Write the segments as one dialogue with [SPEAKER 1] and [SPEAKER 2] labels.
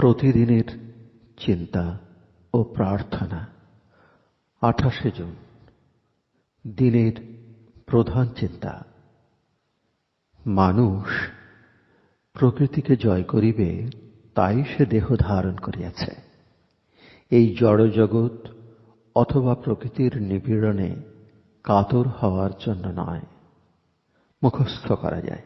[SPEAKER 1] প্রতিদিনের চিন্তা ও প্রার্থনা। আঠাশে জুন, দিনের প্রধান চিন্তা। মানুষ প্রকৃতিকে জয় করিবে তাই সে দেহ ধারণ করিয়াছে। এই জড়জগৎ অথবা প্রকৃতির নিপীড়নে কাতর হওয়ার জন্য নয়, মুখস্থ করা যায়।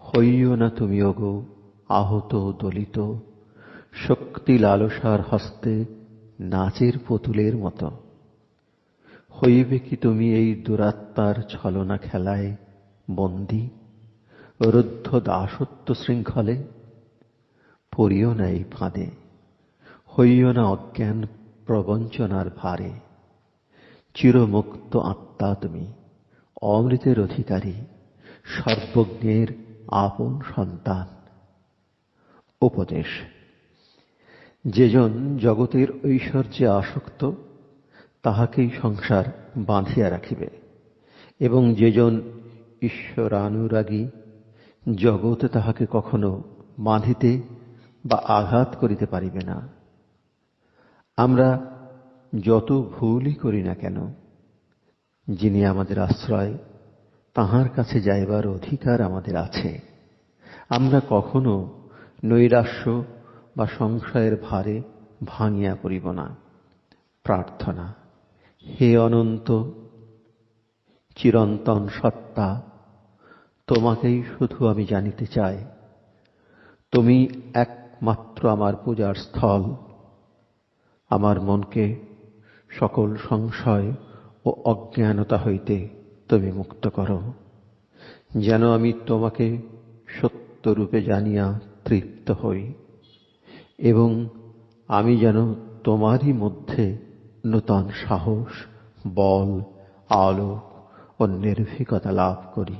[SPEAKER 1] হইও না তুমি ওগো আহত দলিত, শক্তি লালসার হস্তে নাচের পুতুলের মতো। হইবে কি তুমি এই দুরাত্মার ছলনা খেলায় বন্দী, রুদ্ধ দাসত্ব শৃঙ্খলে? পড়িও না এই ফাঁদে, হইও না অজ্ঞান প্রবঞ্চনার ভারে। চিরমুক্ত আত্মা তুমি, অমৃতের অধিকারী, সর্বজ্ঞের আপন সন্তান। উপদেশ। যেজন জগতের ঐশ্বর্যে আসক্ত, তাহাকেই সংসার বাঁধিয়া রাখিবে। এবং যেজন ঈশ্বরানুরাগী, জগৎ তাহাকে কখনো বাঁধিতে বা আঘাত করিতে পারিবে না। আমরা যত ভুলই করি না কেন, যিনি আমাদের আশ্রয়, তাহার কাছে যাইবার অধিকার আমাদের আছে। আমরা কখনো নৈরাশ্য বা সংশয়ের ভারে ভাঙিয়া পড়িব না। প্রার্থনা, হে অনন্ত, চিরন্তন সত্তা, তোমাকেই শুধু আমি জানিতে চাই। তুমি একমাত্র আমার পূজার স্থল। আমার মনকে সকল সংশয় ও অজ্ঞানতা হইতে তুমি মুক্ত করো। যেন আমি তোমাকে সত্যরূপে জানিয়া হই এবং আমি যেন তোমারই মধ্যে নূতন সাহস বল আলোক ও নির্ভীকতা লাভ করি।